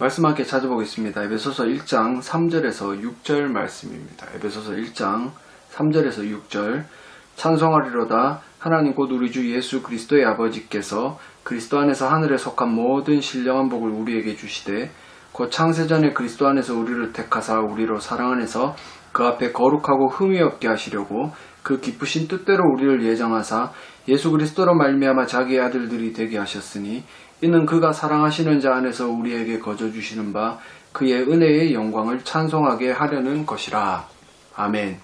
말씀 함께 찾아보겠습니다. 에베소서 1장 3절에서 6절 말씀입니다. 에베소서 1장 3절에서 6절 찬송하리로다 하나님 곧 우리 주 예수 그리스도의 아버지께서 그리스도 안에서 하늘에 속한 모든 신령한 복을 우리에게 주시되 곧 창세전에 그리스도 안에서 우리를 택하사 우리로 사랑 안에서 그 앞에 거룩하고 흠이 없게 하시려고 그 기쁘신 뜻대로 우리를 예정하사 예수 그리스도로 말미암아 자기의 아들들이 되게 하셨으니 이는 그가 사랑하시는 자 안에서 우리에게 거저 주시는 바 그의 은혜의 영광을 찬송하게 하려는 것이라. 아멘.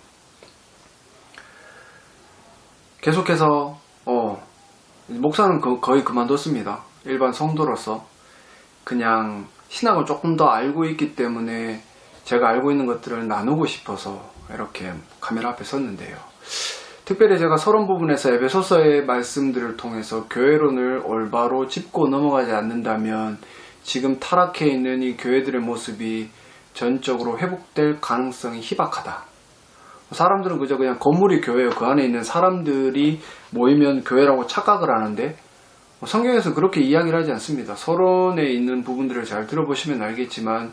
계속해서 어, 목사는 거- 거의 그만뒀습니다. 일반 성도로서 그냥 신학을 조금 더 알고 있기 때문에 제가 알고 있는 것들을 나누고 싶어서 이렇게 카메라 앞에 섰는데요. 특별히 제가 서론 부분에서 에베소서의 말씀들을 통해서 교회론을 올바로 짚고 넘어가지 않는다면 지금 타락해 있는 이 교회들의 모습이 전적으로 회복될 가능성이 희박하다. 사람들은 그저 그냥 건물이 교회요. 그 안에 있는 사람들이 모이면 교회라고 착각을 하는데 성경에서 그렇게 이야기를 하지 않습니다. 서론에 있는 부분들을 잘 들어보시면 알겠지만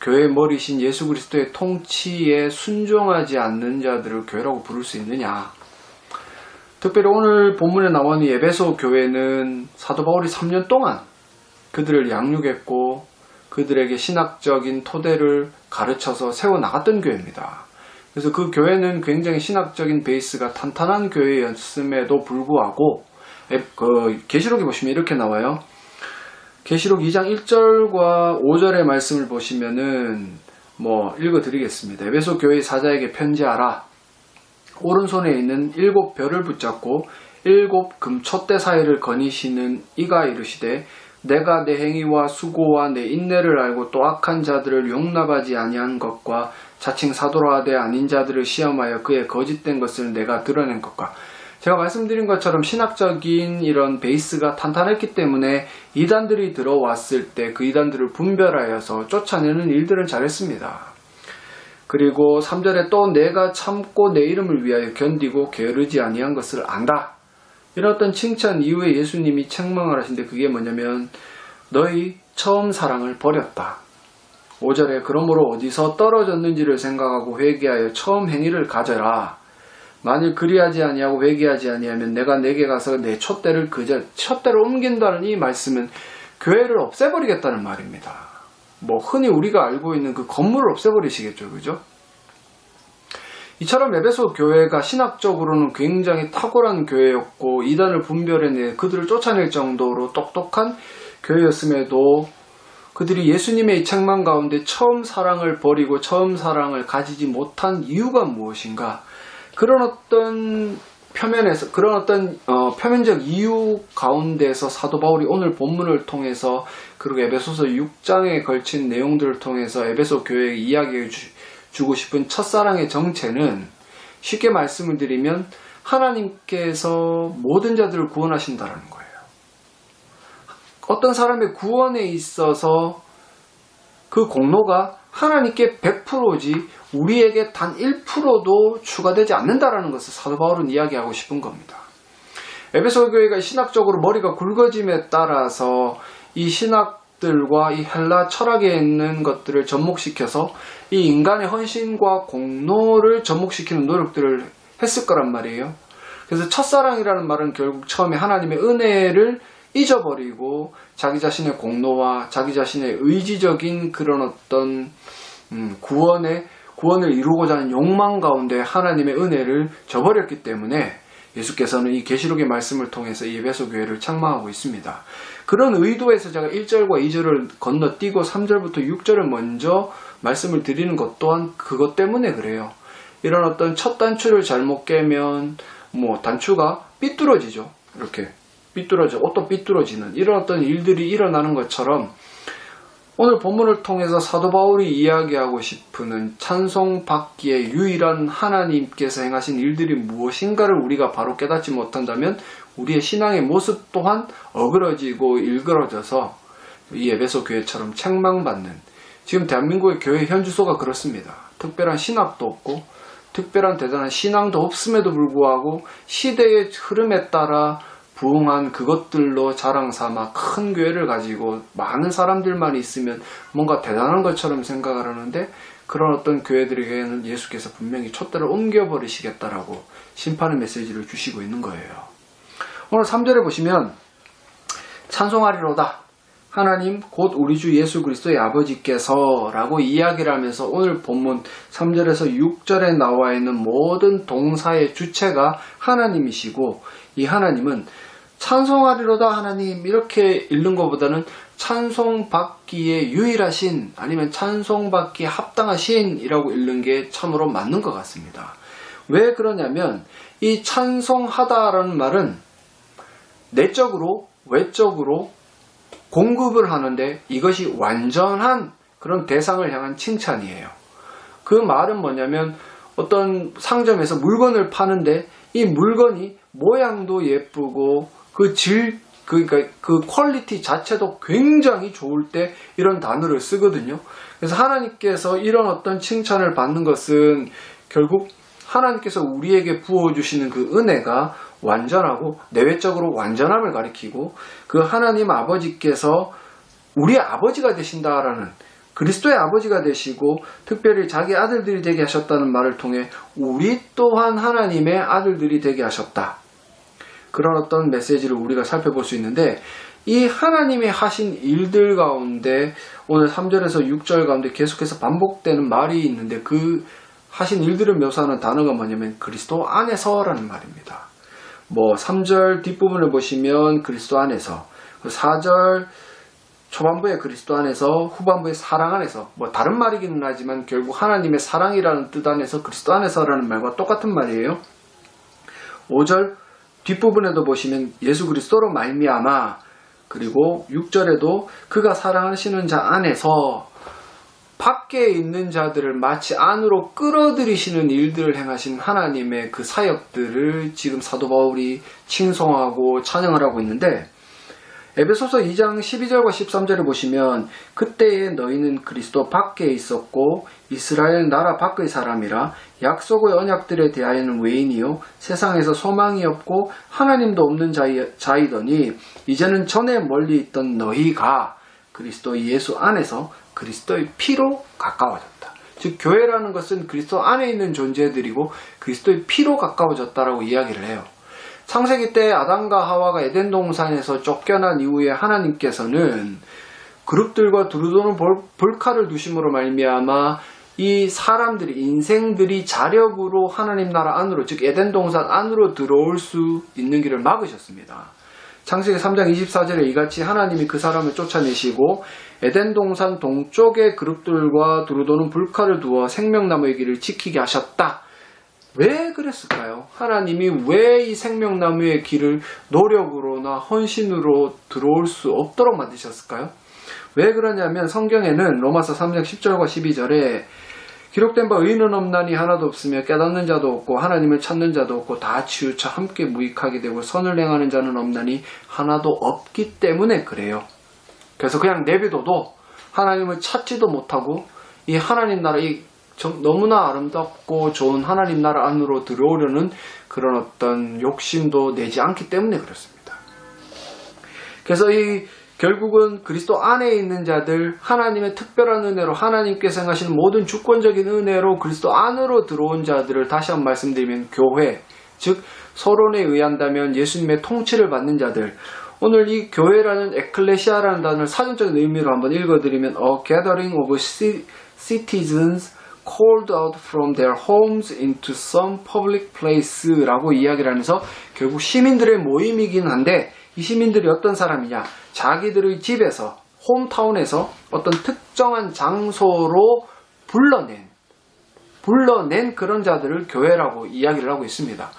교회의 머리신 예수 그리스도의 통치에 순종하지 않는 자들을 교회라고 부를 수 있느냐? 특별히 오늘 본문에 이 에베소 교회는 사도 바울이 3년 동안 그들을 양육했고 그들에게 신학적인 토대를 가르쳐서 세워 나갔던 교회입니다. 그래서 그 교회는 굉장히 신학적인 베이스가 탄탄한 교회였음에도 불구하고 에- 그 계시록에 보시면 이렇게 나와요. 계시록 2장 1절과 5절의 말씀을 보시면은 뭐 읽어 드리겠습니다. 에베소 교회 사자에게 편지하라. 오른손에 있는 일곱 별을 붙잡고 일곱 금촛대 사이를 거니시는 이가 이르시되 내가 내 행위와 수고와 내 인내를 알고 또 악한 자들을 용납하지 아니한 것과 자칭 사도라 하되 아닌 자들을 시험하여 그의 거짓된 것을 내가 드러낸 것과 제가 말씀드린 것처럼 신학적인 이런 베이스가 탄탄했기 때문에 이단들이 들어왔을 때 그 이단들을 분별하여서 쫓아내는 일들은 잘했습니다. 그리고 3절에 또 내가 참고 내 이름을 위하여 견디고 게으르지 아니한 것을 안다. 이런 어떤 칭찬 이후에 예수님이 책망을 하신데 그게 뭐냐면 너희 처음 사랑을 버렸다. 5절에 그러므로 어디서 떨어졌는지를 생각하고 회개하여 처음 행위를 가져라. 만일 그리하지 아니하고 회개하지 아니하면 내가 내게 가서 내 촛대를 그저 촛대로 옮긴다는 이 말씀은 교회를 없애버리겠다는 말입니다. 뭐 흔히 우리가 알고 있는 그 건물을 없애버리시겠죠, 그죠? 이처럼 에베소 교회가 신학적으로는 굉장히 탁월한 교회였고 이단을 분별해내 그들을 쫓아낼 정도로 똑똑한 교회였음에도 그들이 예수님의 이 책망 가운데 처음 사랑을 버리고 처음 사랑을 가지지 못한 이유가 무엇인가? 그런 어떤 표면에서 그런 어떤 어, 표면적 이유 가운데서 사도 바울이 오늘 본문을 통해서 그리고 에베소서 6장에 걸친 내용들을 통해서 에베소 교회에 이야기해 주, 주고 싶은 첫사랑의 정체는 쉽게 말씀을 드리면 하나님께서 모든 자들을 구원하신다는 거예요. 어떤 사람의 구원에 있어서 그 공로가 하나님께 100%지 우리에게 단 1%도 추가되지 않는다라는 것을 사도 바울은 이야기하고 싶은 겁니다. 에베소 교회가 신학적으로 머리가 굵어짐에 따라서 이 신학들과 이 헬라 철학에 있는 것들을 접목시켜서 이 인간의 헌신과 공로를 접목시키는 노력들을 했을 거란 말이에요. 그래서 첫사랑이라는 말은 결국 처음에 하나님의 은혜를 잊어버리고 자기 자신의 공로와 자기 자신의 의지적인 그런 어떤 음, 구원의 구원을 이루고자 하는 욕망 가운데 하나님의 은혜를 저버렸기 때문에 예수께서는 이 계시록의 말씀을 통해서 이 에베소 교회를 책망하고 있습니다. 그런 의도에서 제가 1절과 2절을 건너뛰고 3절부터 6절을 먼저 말씀을 드리는 것 또한 그것 때문에 그래요. 이런 어떤 첫 단추를 잘못 깨면 뭐 단추가 삐뚤어지죠. 이렇게 삐뚤어져 옷도 삐뚤어지는 이런 어떤 일들이 일어나는 것처럼 오늘 본문을 통해서 사도 바울이 이야기하고 싶은 찬송 받기에 유일한 하나님께서 행하신 일들이 무엇인가를 우리가 바로 깨닫지 못한다면 우리의 신앙의 모습 또한 어그러지고 일그러져서 이 에베소 교회처럼 책망받는 지금 대한민국의 교회 현주소가 그렇습니다. 특별한 신학도 없고 특별한 대단한 신앙도 없음에도 불구하고 시대의 흐름에 따라 부흥한 그것들로 자랑 삼아 큰 교회를 가지고 많은 사람들만 있으면 뭔가 대단한 것처럼 생각을 하는데 그런 어떤 교회들에게는 예수께서 분명히 촛대를 옮겨버리시겠다라고 심판의 메시지를 주시고 있는 거예요. 오늘 3절에 보시면 찬송하리로다. 하나님 곧 우리 주 예수 그리스도의 아버지께서 라고 이야기를 하면서 오늘 본문 3절에서 6절에 나와 있는 모든 동사의 주체가 하나님이시고 이 하나님은 찬송하리로다 하나님 이렇게 읽는 것보다는 찬송받기에 유일하신 아니면 찬송받기에 합당하신이라고 읽는 게 참으로 맞는 것 같습니다. 왜 그러냐면 이 찬송하다라는 말은 내적으로 외적으로 공급을 하는데 이것이 완전한 그런 대상을 향한 칭찬이에요. 그 말은 뭐냐면 어떤 상점에서 물건을 파는데 이 물건이 모양도 예쁘고 그 질, 그러니까 그 퀄리티 자체도 굉장히 좋을 때 이런 단어를 쓰거든요. 그래서 하나님께서 이런 어떤 칭찬을 받는 것은 결국 하나님께서 우리에게 부어주시는 그 은혜가 완전하고 내외적으로 완전함을 가리키고 그 하나님 아버지께서 우리의 아버지가 되신다라는 그리스도의 아버지가 되시고 특별히 자기 아들들이 되게 하셨다는 말을 통해 우리 또한 하나님의 아들들이 되게 하셨다. 그런 어떤 메시지를 우리가 살펴볼 수 있는데 이 하나님이 하신 일들 가운데 오늘 3절에서 6절 가운데 계속해서 반복되는 말이 있는데 그 하신 일들을 묘사하는 단어가 뭐냐면 그리스도 안에서라는 말입니다. 뭐 3절 뒷부분을 보시면 그리스도 안에서 4절 초반부에 그리스도 안에서 후반부에 사랑 안에서 뭐 다른 말이기는 하지만 결국 하나님의 사랑이라는 뜻 안에서 그리스도 안에서라는 말과 똑같은 말이에요. 5절 뒷부분에도 보시면 예수 그리스도로 말미암아 그리고 6절에도 그가 사랑하시는 자 안에서 밖에 있는 자들을 마치 안으로 끌어들이시는 일들을 행하신 하나님의 그 사역들을 지금 사도 바울이 칭송하고 찬양을 하고 있는데 에베소서 2장 12절과 13절을 보시면 그때에 너희는 그리스도 밖에 있었고 이스라엘 나라 밖의 사람이라 약속의 언약들에 대하여는 외인이요 세상에서 소망이 없고 하나님도 없는 자이, 자이 더니 이제는 전에 멀리 있던 너희가 그리스도 예수 안에서 그리스도의 피로 가까워졌다. 즉 교회라는 것은 그리스도 안에 있는 존재들이고 그리스도의 피로 가까워졌다라고 이야기를 해요. 창세기 때 아담과 하와가 에덴 동산에서 쫓겨난 이후에 하나님께서는 그룹들과 두루도는 볼 카를 두심으로 말미암아 이 사람들이 인생들이 자력으로 하나님 나라 안으로 즉 에덴 동산 안으로 들어올 수 있는 길을 막으셨습니다. 창세기 3장 24절에 이같이 하나님이 그 사람을 쫓아내시고 에덴 동산 동쪽의 그룹들과 두루도는 불칼을 두어 생명나무의 길을 지키게 하셨다. 왜 그랬을까요? 하나님이 왜 이 생명나무의 길을 노력으로나 헌신으로 들어올 수 없도록 만드셨을까요? 왜 그러냐면 성경에는 로마서 3장 10절과 12절에 기록된 바 의인은 없나니 하나도 없으며 깨닫는 자도 없고 하나님을 찾는 자도 없고 다 치우쳐 함께 무익하게 되고 선을 행하는 자는 없나니 하나도 없기 때문에 그래요. 그래서 그냥 내비둬도 하나님을 찾지도 못하고 이 하나님 나라 이 너무나 아름답고 좋은 하나님 나라 안으로 들어오려는 그런 어떤 욕심도 내지 않기 때문에 그렇습니다. 그래서 이 결국은 그리스도 안에 있는 자들 하나님의 특별한 은혜로 하나님께서 행하시는 모든 주권적인 은혜로 그리스도 안으로 들어온 자들을 다시 한번 말씀드리면 교회 즉 서론에 의한다면 예수님의 통치를 받는 자들 오늘 이 교회라는 에클레시아라는 단어를 사전적인 의미로 한번 읽어드리면 A gathering of citizens called out from their homes into some public place라고 이야기를 하면서 결국 시민들의 모임이긴 한데 이 시민들이 어떤 사람이냐 자기들의 집에서 홈타운에서 어떤 특정한 장소로 불러낸 불러낸 그런 자들을 교회라고 이야기를 하고 있습니다.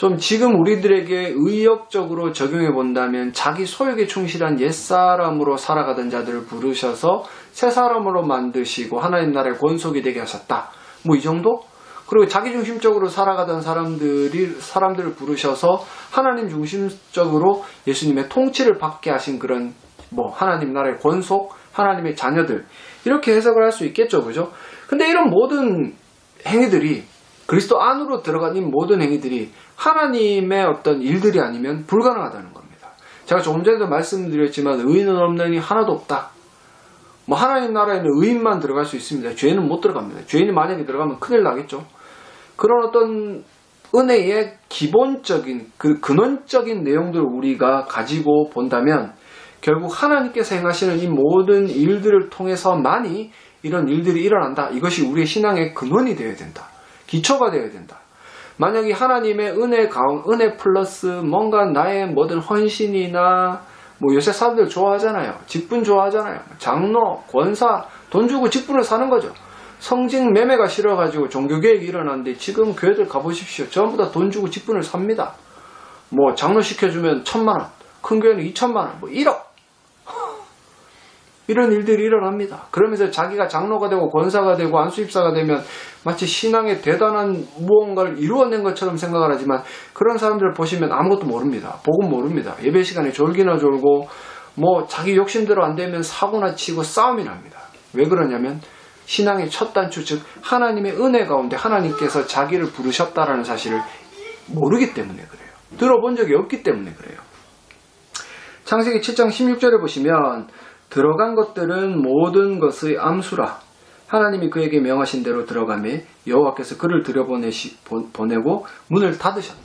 좀 지금 우리들에게 의역적으로 적용해 본다면 자기 소욕에 충실한 옛사람으로 살아가던 자들을 부르셔서 새 사람으로 만드시고 하나님 나라의 권속이 되게 하셨다. 뭐 이 정도? 그리고 자기 중심적으로 살아가던 사람들이 사람들을 부르셔서 하나님 중심적으로 예수님의 통치를 받게 하신 그런 뭐 하나님 나라의 권속, 하나님의 자녀들 이렇게 해석을 할 수 있겠죠, 그죠? 근데 이런 모든 행위들이 그리스도 안으로 들어가는 모든 행위들이 하나님의 어떤 일들이 아니면 불가능하다는 거예요. 제가 조금 전에도 말씀드렸지만 의인은 없느니 하나도 없다. 뭐 하나님 나라에는 의인만 들어갈 수 있습니다. 죄인은 못 들어갑니다. 죄인이 만약에 들어가면 큰일 나겠죠. 그런 어떤 은혜의 기본적인 그 근원적인 내용들을 우리가 가지고 본다면 결국 하나님께서 행하시는 이 모든 일들을 통해서만이 이런 일들이 일어난다. 이것이 우리의 신앙의 근원이 되어야 된다. 기초가 되어야 된다. 만약에 하나님의 은혜 가운 은혜 플러스 뭔가 나의 모든 헌신이나 뭐 요새 사람들 좋아하잖아요. 직분 좋아하잖아요. 장로, 권사, 돈 주고 직분을 사는 거죠. 성직 매매가 싫어가지고 종교개혁이 일어났는데 지금 교회들 가보십시오. 전부 다 돈 주고 직분을 삽니다. 뭐 장로 시켜주면 천만 원, 큰 교회는 이천만 원, 뭐 1억. 이런 일들이 일어납니다. 그러면서 자기가 장로가 되고 권사가 되고 안수입사가 되면 마치 신앙의 대단한 무언가를 이루어낸 것처럼 생각을 하지만 그런 사람들을 보시면 아무것도 모릅니다. 복음 모릅니다. 예배 시간에 졸기나 졸고 뭐 자기 욕심대로 안 되면 사고나 치고 싸움이 납니다. 왜 그러냐면 신앙의 첫 단추 즉 하나님의 은혜 가운데 하나님께서 자기를 부르셨다라는 사실을 모르기 때문에 그래요. 들어본 적이 없기 때문에 그래요. 창세기 7장 16절에 보시면 들어간 것들은 모든 것의 암수라 하나님이 그에게 명하신 대로 들어가매 여호와께서 그를 들여보내시 보내고 문을 닫으셨네.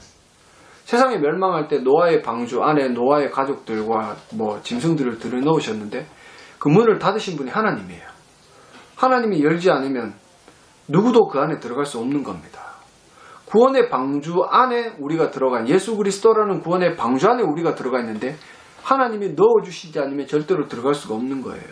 세상이 멸망할 때 노아의 방주 안에 노아의 가족들과 뭐 짐승들을 들여놓으셨는데 그 문을 닫으신 분이 하나님이에요. 하나님이 열지 않으면 누구도 그 안에 들어갈 수 없는 겁니다. 구원의 방주 안에 우리가 들어간 예수 그리스도라는 구원의 방주 안에 우리가 들어가 있는데 하나님이 넣어주시지 않으면 절대로 들어갈 수가 없는 거예요.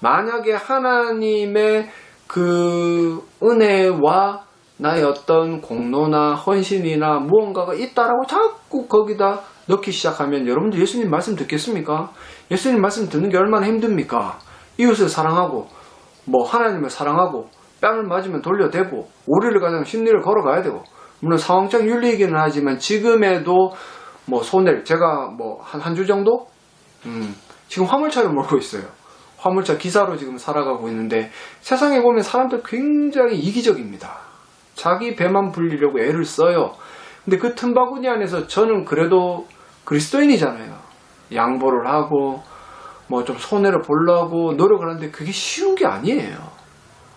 만약에 하나님의 그 은혜와 나의 어떤 공로나 헌신이나 무언가가 있다라고 자꾸 거기다 넣기 시작하면 여러분들 예수님 말씀 듣겠습니까? 예수님 말씀 듣는 게 얼마나 힘듭니까? 이웃을 사랑하고 뭐 하나님을 사랑하고 뺨을 맞으면 돌려대고 오리를 가자면 심리를 걸어가야 되고 물론 상황적 윤리이기는 하지만 지금에도 뭐 손해를 제가 뭐 한 한 주 정도 음, 지금 화물차를 몰고 있어요. 화물차 기사로 지금 살아가고 있는데 세상에 보면 사람들 굉장히 이기적입니다. 자기 배만 불리려고 애를 써요. 근데 그 틈바구니 안에서 저는 그래도 그리스도인이잖아요. 양보를 하고 뭐 좀 손해를 보려고 노력을 하는데 그게 쉬운 게 아니에요.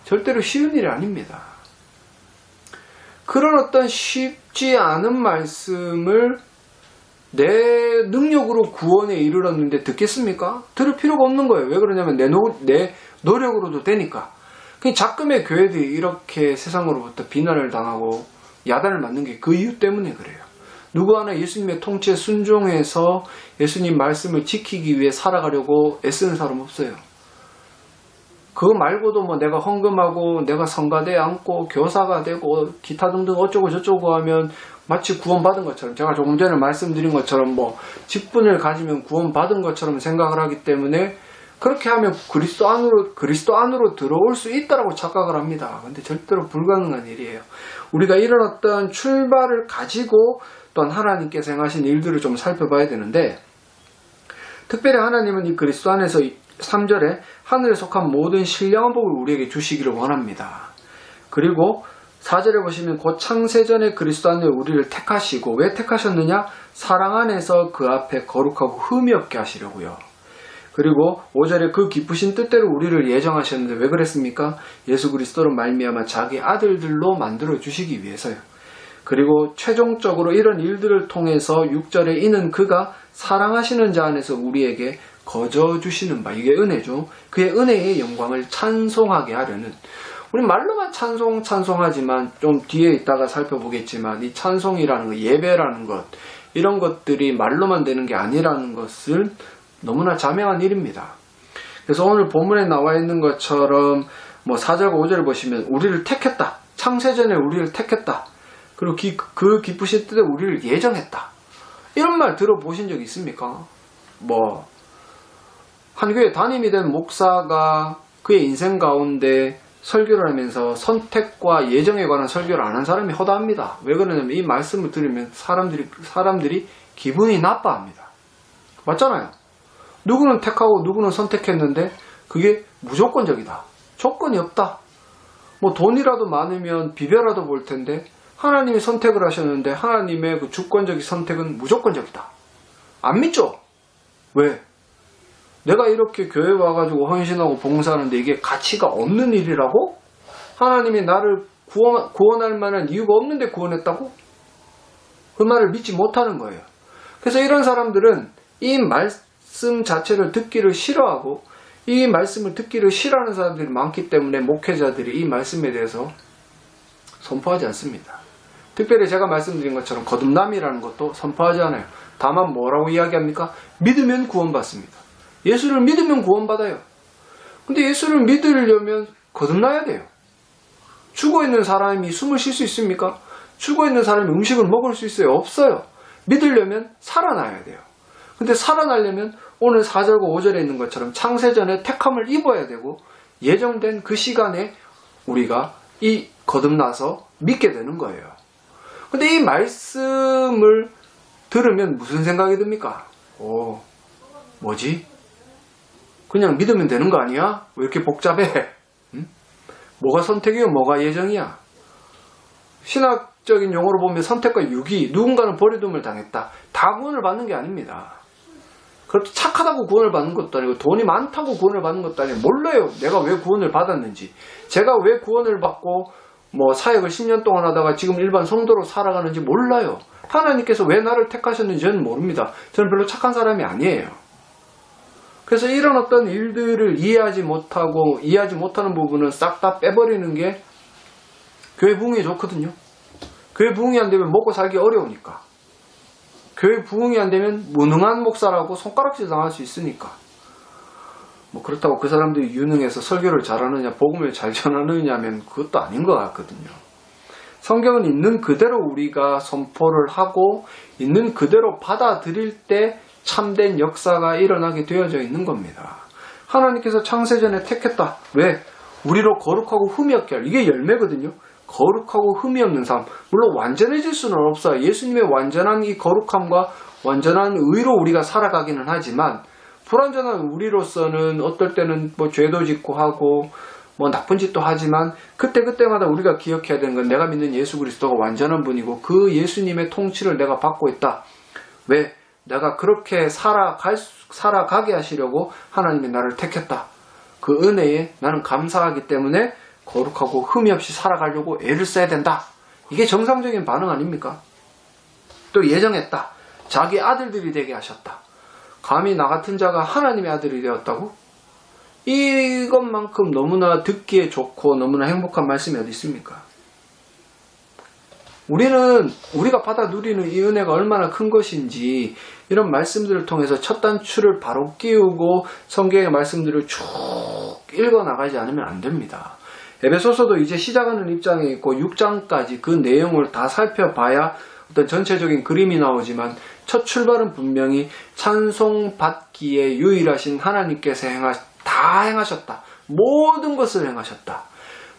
절대로 쉬운 일이 아닙니다. 그런 어떤 쉽지 않은 말씀을 내 능력으로 구원에 이르렀는데 듣겠습니까? 들을 필요가 없는 거예요. 왜 그러냐면 내, 노, 내 노력으로도 되니까. 그 작금의 교회들이 이렇게 세상으로부터 비난을 당하고 야단을 맞는 게 그 이유 때문에 그래요. 누구 하나 예수님의 통치에 순종해서 예수님 말씀을 지키기 위해 살아가려고 애쓰는 사람 없어요. 그거 말고도 뭐 내가 헌금하고 내가 성가대 앉고 교사가 되고 기타 등등 어쩌고 저쩌고 하면 마치 구원받은 것처럼 제가 조금 전에 말씀드린 것처럼 뭐 직분을 가지면 구원받은 것처럼 생각을 하기 때문에 그렇게 하면 그리스도 안으로 그리스도 안으로 들어올 수 있다라고 착각을 합니다. 근데 절대로 불가능한 일이에요. 우리가 이런 어떤 출발을 가지고 또한 하나님께서 행하신 일들을 좀 살펴봐야 되는데 특별히 하나님은 이 그리스도 안에서 3절에 하늘에 속한 모든 신령한 복을 우리에게 주시기를 원합니다. 그리고 4절에 보시면 곧 창세전에 그리스도 안에 우리를 택하시고 왜 택하셨느냐? 사랑 안에서 그 앞에 거룩하고 흠이 없게 하시려고요. 그리고 5절에 그 기쁘신 뜻대로 우리를 예정하셨는데 왜 그랬습니까? 예수 그리스도로 말미암아 자기 아들들로 만들어 주시기 위해서요. 그리고 최종적으로 이런 일들을 통해서 6절에 이는 그가 사랑하시는 자 안에서 우리에게 거저 주시는 바 이게 은혜죠. 그의 은혜의 영광을 찬송하게 하려는 우리 말로만 찬송 찬송하지만 좀 뒤에 있다가 살펴보겠지만 이 찬송이라는 것, 예배라는 것 이런 것들이 말로만 되는 게 아니라는 것을 너무나 자명한 일입니다. 그래서 오늘 본문에 나와 있는 것처럼 뭐 4절과 5절을 보시면 우리를 택했다. 창세전에 우리를 택했다. 그리고 기, 그 기쁘신 뜻에 우리를 예정했다. 이런 말 들어보신 적 있습니까? 뭐, 한 교회 담임이 된 목사가 그의 인생 가운데 설교를 하면서 선택과 예정에 관한 설교를 안 한 사람이 허다합니다. 왜 그러냐면 이 말씀을 들으면 사람들이, 사람들이 기분이 나빠합니다. 맞잖아요. 누구는 택하고 누구는 선택했는데 그게 무조건적이다. 조건이 없다. 뭐 돈이라도 많으면 비벼라도 볼 텐데 하나님이 선택을 하셨는데 하나님의 그 주권적인 선택은 무조건적이다. 안 믿죠? 왜? 내가 이렇게 교회 와가지고 헌신하고 봉사하는데 이게 가치가 없는 일이라고? 하나님이 나를 구원, 구원할 만한 이유가 없는데 구원했다고? 그 말을 믿지 못하는 거예요. 그래서 이런 사람들은 이 말씀 자체를 듣기를 싫어하고 이 말씀을 듣기를 싫어하는 사람들이 많기 때문에 목회자들이 이 말씀에 대해서 선포하지 않습니다. 특별히 제가 말씀드린 것처럼 거듭남이라는 것도 선포하지 않아요. 다만 뭐라고 이야기합니까? 믿으면 구원받습니다. 예수를 믿으면 구원받아요. 근데 예수를 믿으려면 거듭나야 돼요. 죽어 있는 사람이 숨을 쉴 수 있습니까? 죽어 있는 사람이 음식을 먹을 수 있어요? 없어요. 믿으려면 살아나야 돼요. 근데 살아나려면 오늘 4절과 5절에 있는 것처럼 창세전에 택함을 입어야 되고 예정된 그 시간에 우리가 이 거듭나서 믿게 되는 거예요. 근데 이 말씀을 들으면 무슨 생각이 듭니까? 오, 뭐지? 그냥 믿으면 되는 거 아니야? 왜 이렇게 복잡해? 응? 뭐가 선택이요? 뭐가 예정이야? 신학적인 용어로 보면 선택과 유기, 누군가는 버리둠을 당했다. 다 구원을 받는 게 아닙니다. 그렇게 착하다고 구원을 받는 것도 아니고 돈이 많다고 구원을 받는 것도 아니고 몰라요. 내가 왜 구원을 받았는지. 제가 왜 구원을 받고 뭐 사역을 10년 동안 하다가 지금 일반 성도로 살아가는지 몰라요. 하나님께서 왜 나를 택하셨는지 저는 모릅니다. 저는 별로 착한 사람이 아니에요. 그래서 이런 어떤 일들을 이해하지 못하고 이해하지 못하는 부분은 싹 다 빼버리는 게 교회 부흥에 좋거든요. 교회 부흥이 안 되면 먹고 살기 어려우니까. 교회 부흥이 안 되면 무능한 목사라고 손가락질 당할 수 있으니까. 뭐 그렇다고 그 사람들이 유능해서 설교를 잘하느냐, 복음을 잘 전하느냐 하면 그것도 아닌 것 같거든요. 성경은 있는 그대로 우리가 선포를 하고 있는 그대로 받아들일 때 참된 역사가 일어나게 되어져 있는 겁니다. 하나님께서 창세전에 택했다. 왜? 우리로 거룩하고 흠이 없게 할. 이게 열매거든요. 거룩하고 흠이 없는 삶. 물론 완전해질 수는 없어요. 예수님의 완전한 이 거룩함과 완전한 의로 우리가 살아가기는 하지만 불완전한 우리로서는 어떨 때는 뭐 죄도 짓고 하고 뭐 나쁜 짓도 하지만 그때그때마다 우리가 기억해야 되는 건 내가 믿는 예수 그리스도가 완전한 분이고 그 예수님의 통치를 내가 받고 있다. 왜? 내가 그렇게 살아갈, 수- 살아가게 하시려고 하나님이 나를 택했다. 그 은혜에 나는 감사하기 때문에 거룩하고 흠이 없이 살아가려고 애를 써야 된다. 이게 정상적인 반응 아닙니까? 또 예정했다. 자기 아들들이 되게 하셨다. 감히 나 같은 자가 하나님의 아들이 되었다고? 이것만큼 너무나 듣기에 좋고 너무나 행복한 말씀이 어디 있습니까? 우리는 우리가 받아 누리는 이 은혜가 얼마나 큰 것인지 이런 말씀들을 통해서 첫 단추를 바로 끼우고 성경의 말씀들을 쭉 읽어 나가지 않으면 안 됩니다. 에베소서도 이제 시작하는 입장에 있고 6장까지 그 내용을 다 살펴봐야 어떤 전체적인 그림이 나오지만 첫 출발은 분명히 찬송 받기에 유일하신 하나님께서 행하, 다 행하셨다. 모든 것을 행하셨다.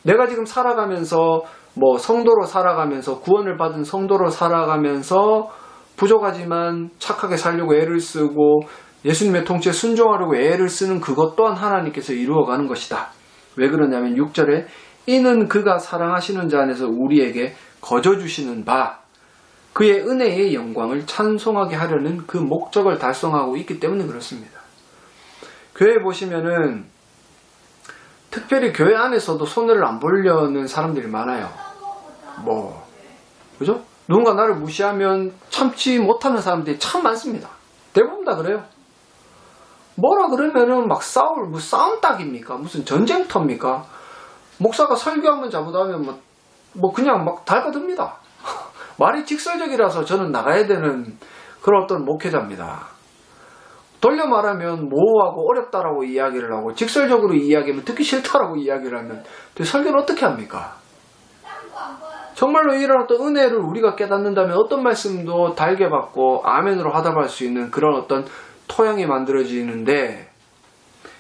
내가 지금 살아가면서 뭐 성도로 살아가면서 구원을 받은 성도로 살아가면서 부족하지만 착하게 살려고 애를 쓰고 예수님의 통치에 순종하려고 애를 쓰는 그것 또한 하나님께서 이루어가는 것이다. 왜 그러냐면 6절에 이는 그가 사랑하시는 자 안에서 우리에게 거저 주시는 바 그의 은혜의 영광을 찬송하게 하려는 그 목적을 달성하고 있기 때문에 그렇습니다. 교회 보시면은 특별히 교회 안에서도 손해를 안 보려는 사람들이 많아요. 뭐, 그죠? 누군가 나를 무시하면 참지 못하는 사람들이 참 많습니다. 대부분 다 그래요. 뭐라 그러면은 막 싸울, 뭐 싸움 딱입니까? 무슨 전쟁터입니까? 목사가 설교하면 잘못하면 뭐, 뭐 그냥 막 달가듭니다. 말이 직설적이라서 저는 나가야 되는 그런 어떤 목회자입니다. 돌려 말하면 모호하고 어렵다라고 이야기를 하고 직설적으로 이야기하면 듣기 싫다라고 이야기를 하면 또 설교를 어떻게 합니까? 정말로 이런 어떤 은혜를 우리가 깨닫는다면 어떤 말씀도 달게 받고 아멘으로 화답할 수 있는 그런 어떤 토양이 만들어지는데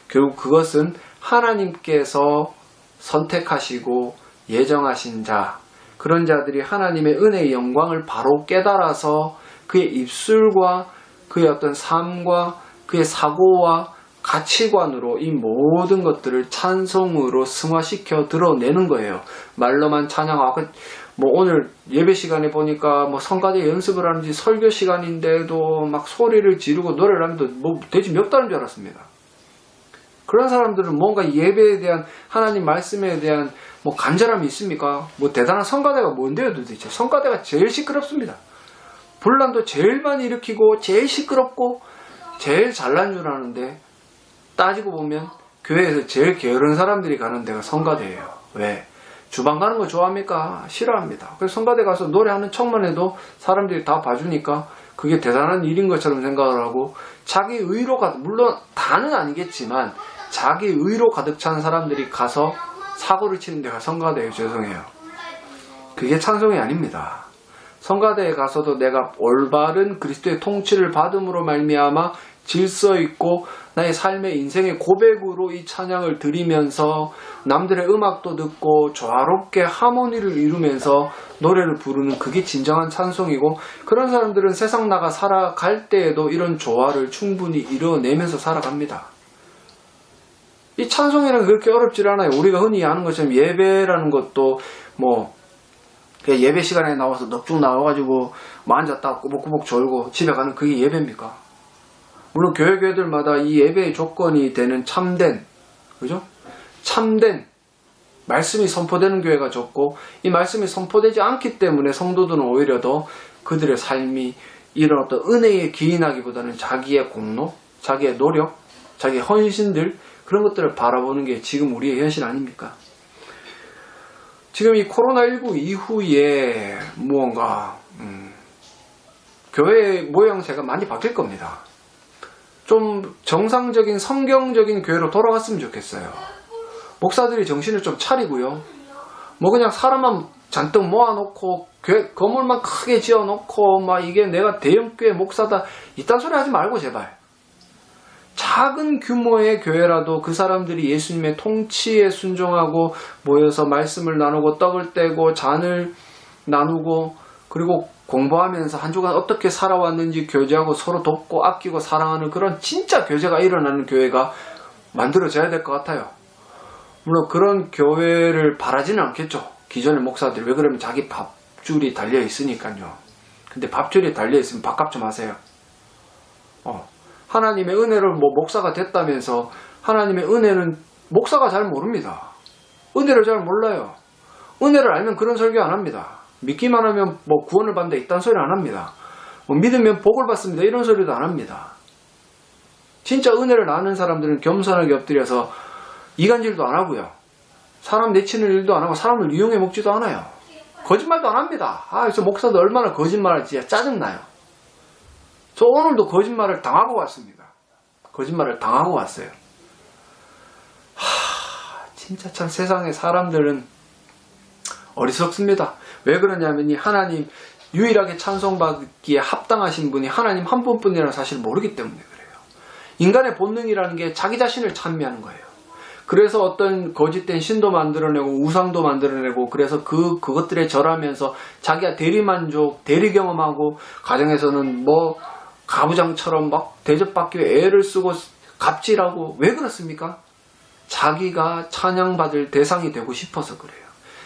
결국 그것은 하나님께서 선택하시고 예정하신 자 그런 자들이 하나님의 은혜의 영광을 바로 깨달아서 그의 입술과 그의 어떤 삶과 그의 사고와 가치관으로 이 모든 것들을 찬송으로 승화시켜 드러내는 거예요. 말로만 찬양하고 뭐 오늘 예배 시간에 보니까 뭐 성가대 연습을 하는지 설교 시간인데도 막 소리를 지르고 노래를 하는데 뭐몇 달인 줄 알았습니다. 그런 사람들은 뭔가 예배에 대한 하나님 말씀에 대한 뭐 간절함이 있습니까? 뭐 대단한 성가대가 뭔데요 도대체? 성가대가 제일 시끄럽습니다. 분란도 제일 많이 일으키고 제일 시끄럽고 제일 잘난 줄 아는데 따지고 보면 교회에서 제일 게으른 사람들이 가는 데가 성가대예요. 왜? 주방 가는 거 좋아합니까? 싫어합니다. 그래서 성가대 가서 노래하는 척만 해도 사람들이 다 봐주니까 그게 대단한 일인 것처럼 생각을 하고 자기 의로 가득 물론 다는 아니겠지만 자기 의로 가득 찬 사람들이 가서 사고를 치는 데가 성가대예요. 죄송해요. 그게 찬송이 아닙니다. 성가대에 가서도 내가 올바른 그리스도의 통치를 받음으로 말미암아 질서 있고 나의 삶의 인생의 고백으로 이 찬양을 드리면서 남들의 음악도 듣고 조화롭게 하모니를 이루면서 노래를 부르는 그게 진정한 찬송이고 그런 사람들은 세상 나가 살아갈 때에도 이런 조화를 충분히 이뤄내면서 살아갑니다. 이 찬송이는 그렇게 어렵질 않아요. 우리가 흔히 아는 것처럼 예배라는 것도 뭐 예배 시간에 나와서 넉죽 나와가지고 뭐 앉았다 꾸벅꾸벅 졸고 집에 가는 그게 예배입니까? 물론 교회 교회들마다 이 예배의 조건이 되는 참된 그죠? 참된 말씀이 선포되는 교회가 적고 이 말씀이 선포되지 않기 때문에 성도들은 오히려 더 그들의 삶이 이런 어떤 은혜에 기인하기보다는 자기의 공로, 자기의 노력, 자기의 헌신들 그런 것들을 바라보는 게 지금 우리의 현실 아닙니까? 지금 이 코로나19 이후에 무언가 음, 교회 모양새가 많이 바뀔 겁니다. 좀 정상적인 성경적인 교회로 돌아갔으면 좋겠어요. 목사들이 정신을 좀 차리고요. 뭐 그냥 사람만 잔뜩 모아놓고 교회 건물만 크게 지어놓고 막 이게 내가 대형교회 목사다 이딴 소리 하지 말고 제발. 작은 규모의 교회라도 그 사람들이 예수님의 통치에 순종하고 모여서 말씀을 나누고 떡을 떼고 잔을 나누고 그리고 공부하면서 한 주간 어떻게 살아왔는지 교제하고 서로 돕고 아끼고 사랑하는 그런 진짜 교제가 일어나는 교회가 만들어져야 될 것 같아요. 물론 그런 교회를 바라지는 않겠죠. 기존의 목사들 왜 그러면 자기 밥줄이 달려 있으니까요. 근데 밥줄이 달려 있으면 밥값 좀 하세요. 어. 하나님의 은혜를 뭐 목사가 됐다면서 하나님의 은혜는 목사가 잘 모릅니다. 은혜를 잘 몰라요. 은혜를 알면 그런 설교 안 합니다. 믿기만 하면 뭐 구원을 받는다 이딴 소리 안 합니다. 뭐 믿으면 복을 받습니다 이런 소리도 안 합니다. 진짜 은혜를 아는 사람들은 겸손하게 엎드려서 이간질도 안 하고요. 사람 내치는 일도 안 하고 사람을 이용해 먹지도 않아요. 거짓말도 안 합니다. 아, 저 목사도 얼마나 거짓말할지 짜증나요. 저 오늘도 거짓말을 당하고 왔습니다. 거짓말을 당하고 왔어요. 하, 진짜 참 세상의 사람들은 어리석습니다. 왜 그러냐면 이 하나님 유일하게 찬송받기에 합당하신 분이 하나님 한 분뿐이라는 사실을 모르기 때문에 그래요. 인간의 본능이라는 게 자기 자신을 찬미하는 거예요. 그래서 어떤 거짓된 신도 만들어내고 우상도 만들어내고 그래서 그 그것들에 절하면서 자기가 대리만족, 대리 경험하고 가정에서는 뭐 가부장처럼 막 대접받기 위해 애를 쓰고 갑질하고 왜 그렇습니까? 자기가 찬양받을 대상이 되고 싶어서 그래요.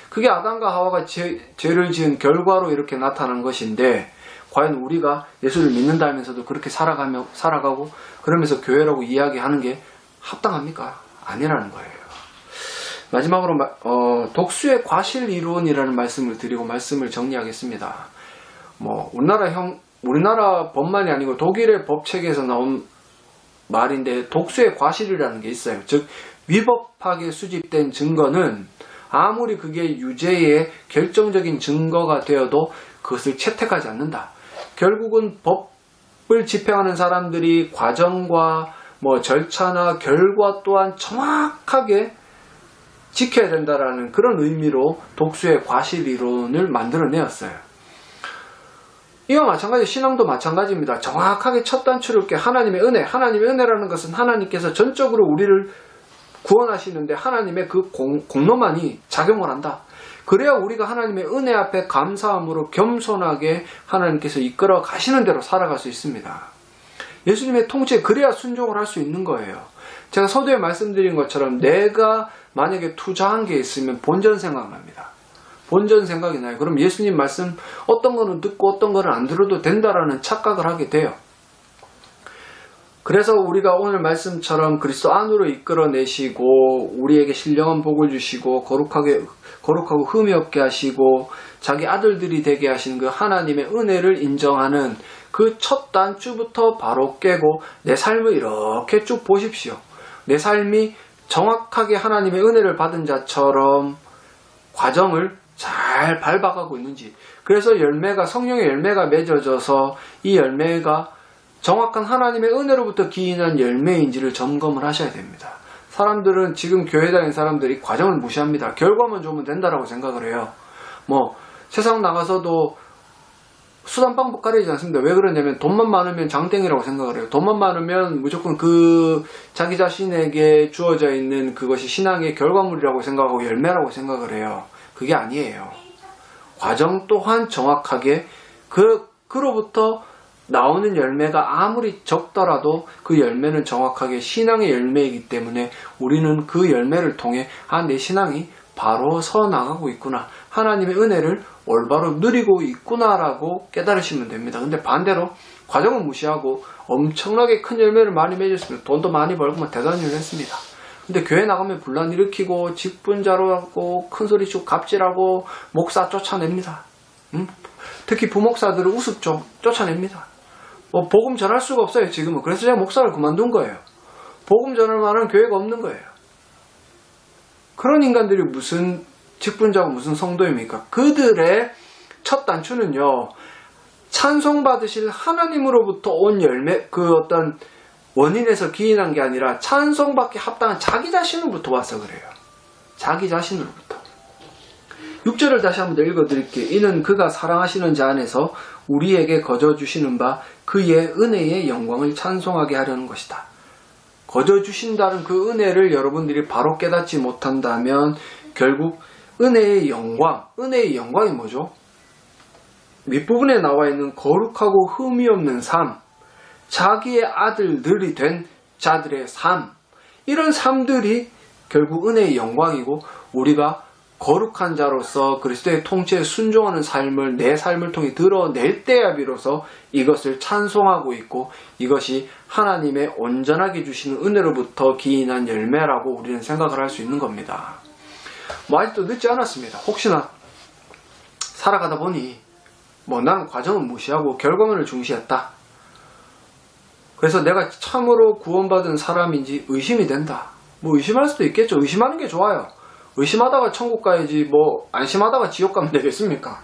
그게 아담과 하와가 죄, 죄를 지은 결과로 이렇게 나타난 것인데 과연 우리가 예수를 믿는다면서도 그렇게 살아가며 살아가고 그러면서 교회라고 이야기하는 게 합당합니까? 아니라는 거예요. 마지막으로 어, 독수의 과실 이론이라는 말씀을 드리고 말씀을 정리하겠습니다. 뭐 우리나라 형 우리나라 법만이 아니고 독일의 법책에서 나온 말인데 독수의 과실이라는 게 있어요. 즉 위법하게 수집된 증거는 아무리 그게 유죄의 결정적인 증거가 되어도 그것을 채택하지 않는다. 결국은 법을 집행하는 사람들이 과정과 뭐 절차나 결과 또한 정확하게 지켜야 된다라는 그런 의미로 독수의 과실 이론을 만들어내었어요. 이와 마찬가지 신앙도 마찬가지입니다. 정확하게 첫 단추를 게 하나님의 은혜, 하나님의 은혜라는 것은 하나님께서 전적으로 우리를 구원하시는데 하나님의 그 공, 공로만이 작용을 한다. 그래야 우리가 하나님의 은혜 앞에 감사함으로 겸손하게 하나님께서 이끌어 가시는 대로 살아갈 수 있습니다. 예수님의 통치에 그래야 순종을 할 수 있는 거예요. 제가 서두에 말씀드린 것처럼 내가 만약에 투자한 게 있으면 본전 생각납니다. 본전 생각이 나요. 그럼 예수님 말씀 어떤 거는 듣고 어떤 거는 안 들어도 된다라는 착각을 하게 돼요. 그래서 우리가 오늘 말씀처럼 그리스도 안으로 이끌어내시고 우리에게 신령한 복을 주시고 거룩하게 거룩하고 흠이 없게 하시고 자기 아들들이 되게 하신 그 하나님의 은혜를 인정하는 그 첫 단추부터 바로 깨고 내 삶을 이렇게 쭉 보십시오. 내 삶이 정확하게 하나님의 은혜를 받은 자처럼 과정을 잘 밟아가고 있는지 그래서 열매가 성령의 열매가 맺어져서 이 열매가 정확한 하나님의 은혜로부터 기인한 열매인지를 점검을 하셔야 됩니다. 사람들은 지금 교회 다니는 사람들이 과정을 무시합니다. 결과만 좋으면 된다라고 생각을 해요. 뭐 세상 나가서도 수단 방법 가리지 않습니다. 왜 그러냐면 돈만 많으면 장땡이라고 생각을 해요. 돈만 많으면 무조건 그 자기 자신에게 주어져 있는 그것이 신앙의 결과물이라고 생각하고 열매라고 생각을 해요. 그게 아니에요. 과정 또한 정확하게 그 그로부터 나오는 열매가 아무리 적더라도 그 열매는 정확하게 신앙의 열매이기 때문에 우리는 그 열매를 통해 아 내 신앙이 바로 서 나가고 있구나. 하나님의 은혜를 올바로 누리고 있구나라고 깨달으시면 됩니다. 근데 반대로 과정을 무시하고 엄청나게 큰 열매를 많이 맺었으면 돈도 많이 벌고 뭐 대단한 일을 했습니다. 근데 교회 나가면 분란 일으키고 직분자로 하고 큰 소리 치고 갑질하고 목사 쫓아냅니다. 음? 특히 부목사들을 우습죠. 쫓아냅니다. 뭐 복음 전할 수가 없어요 지금은. 그래서 제가 목사를 그만둔 거예요. 복음 전할 만한 교회가 없는 거예요. 그런 인간들이 무슨 직분자고 무슨 성도입니까? 그들의 첫 단추는요, 찬송 받으실 하나님으로부터 온 열매, 그 어떤 원인에서 기인한 게 아니라 찬송받기 합당한 자기 자신으로부터 와서 그래요. 자기 자신으로부터. 6절을 다시 한번 더 읽어드릴게요. 이는 그가 사랑하시는 자 안에서 우리에게 거저 주시는 바 그의 은혜의 영광을 찬송하게 하려는 것이다. 거저 주신다는 그 은혜를 여러분들이 바로 깨닫지 못한다면 결국 은혜의 영광, 은혜의 영광이 뭐죠? 윗부분에 나와 있는 거룩하고 흠이 없는 삶, 자기의 아들들이 된 자들의 삶, 이런 삶들이 결국 은혜의 영광이고 우리가 거룩한 자로서 그리스도의 통치에 순종하는 삶을 내 삶을 통해 드러낼 때야 비로소 이것을 찬송하고 있고 이것이 하나님의 온전하게 주시는 은혜로부터 기인한 열매라고 우리는 생각을 할 수 있는 겁니다. 뭐 아직도 늦지 않았습니다. 혹시나 살아가다 보니 뭐 나는 과정은 무시하고 결과물을 중시했다. 그래서 내가 참으로 구원받은 사람인지 의심이 된다. 뭐 의심할 수도 있겠죠. 의심하는 게 좋아요. 의심하다가 천국 가야지 뭐 안심하다가 지옥 가면 되겠습니까?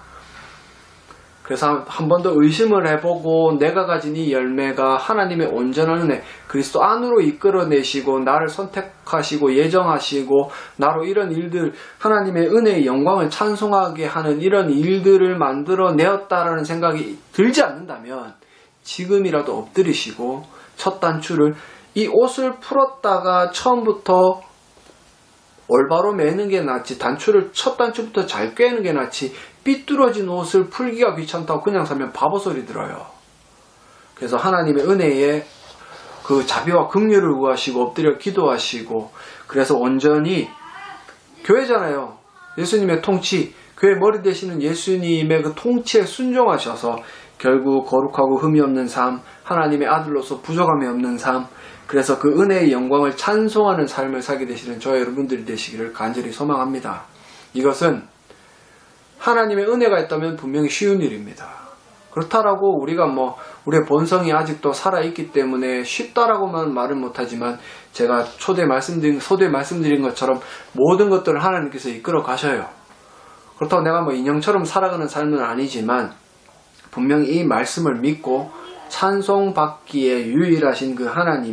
그래서 한 번 더 의심을 해보고 내가 가진 이 열매가 하나님의 온전한 은혜, 그리스도 안으로 이끌어내시고 나를 선택하시고 예정하시고 나로 이런 일들 하나님의 은혜의 영광을 찬송하게 하는 이런 일들을 만들어내었다라는 생각이 들지 않는다면 지금이라도 엎드리시고 첫 단추를 이 옷을 풀었다가 처음부터 올바로 매는 게 낫지 단추를 첫 단추부터 잘 꿰는 게 낫지 삐뚤어진 옷을 풀기가 귀찮다고 그냥 사면 바보 소리 들어요. 그래서 하나님의 은혜에 그 자비와 긍휼을 구하시고 엎드려 기도하시고 그래서 온전히 교회잖아요. 예수님의 통치, 교회 머리 되시는 예수님의 그 통치에 순종하셔서 결국 거룩하고 흠이 없는 삶, 하나님의 아들로서 부족함이 없는 삶, 그래서 그 은혜의 영광을 찬송하는 삶을 살게 되시는 저 여러분들이 되시기를 간절히 소망합니다. 이것은 하나님의 은혜가 있다면 분명히 쉬운 일입니다. 그렇다라고 우리가 뭐 우리의 본성이 아직도 살아 있기 때문에 쉽다라고만 말은 못하지만 제가 초대 말씀드린 소대 말씀드린 것처럼 모든 것들을 하나님께서 이끌어 가셔요. 그렇다고 내가 뭐 인형처럼 살아가는 삶은 아니지만 분명히 이 말씀을 믿고 찬송받기에 유일하신 그 하나님